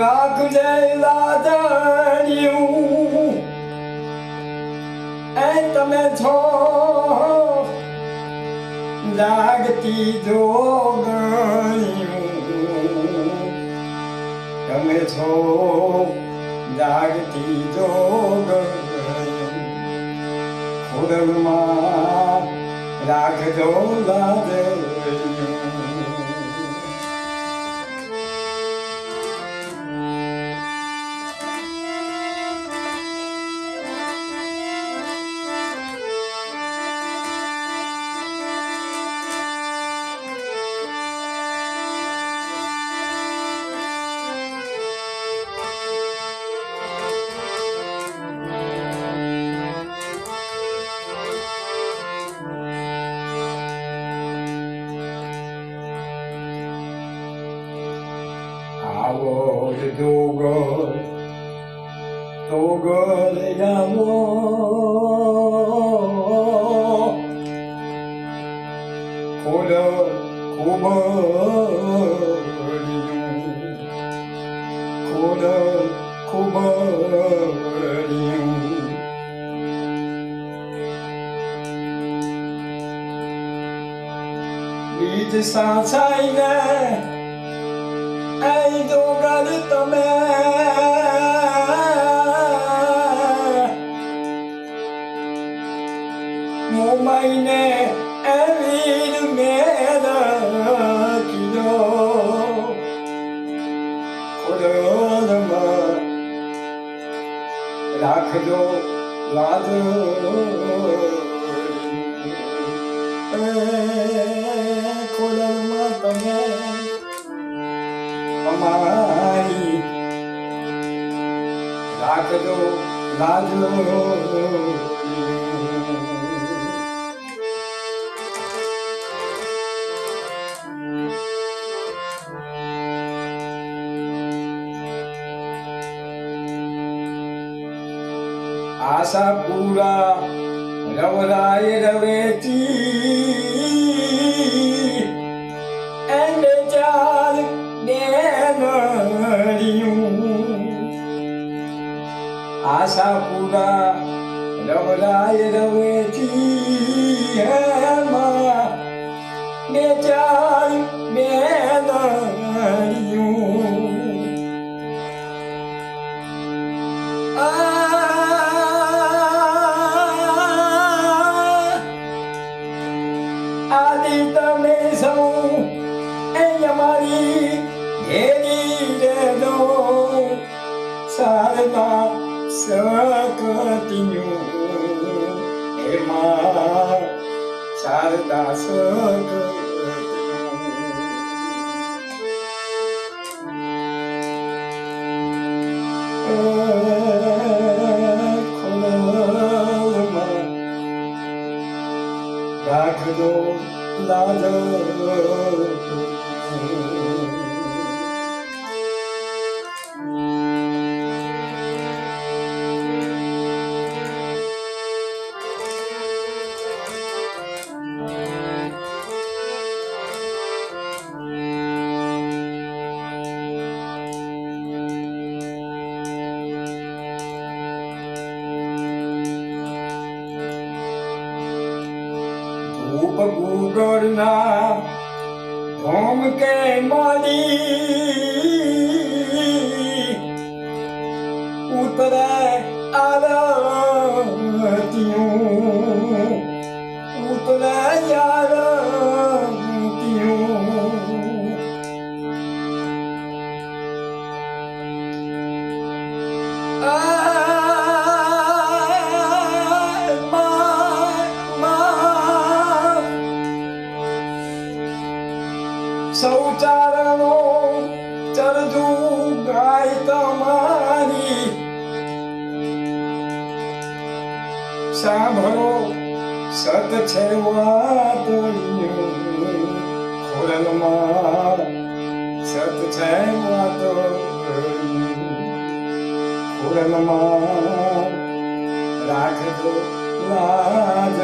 રાખજે લાદણિયું એ તમે છો જાગતી જોગણિયું. તમે છો જાગતી જોગણિયું. ખોડલમાં રાખજો લાદણિયું どこでやろうこりゃ困るよこりゃ困るよいてさ才ね愛道が出た目 લાજ ખોડલમાં તમે અમારી રાખજો લાજો આશા પૂરા રવરાય રવેચી એન્ડ ચાર ડેનરિયું આશા પૂરા રવરાય રવેચી હે બે 내일에도 살다 서거든요. 내말 살다 서거든요. 어, 나그도 나도 ગુગળના ધોમ કે માલી ઉતરે આરતીયું સૌચારણો ચરજુ ગાય તમારી સાંભળો સત છે ખોરલમાં સત છે ખોરલમાં રાખજો લાજ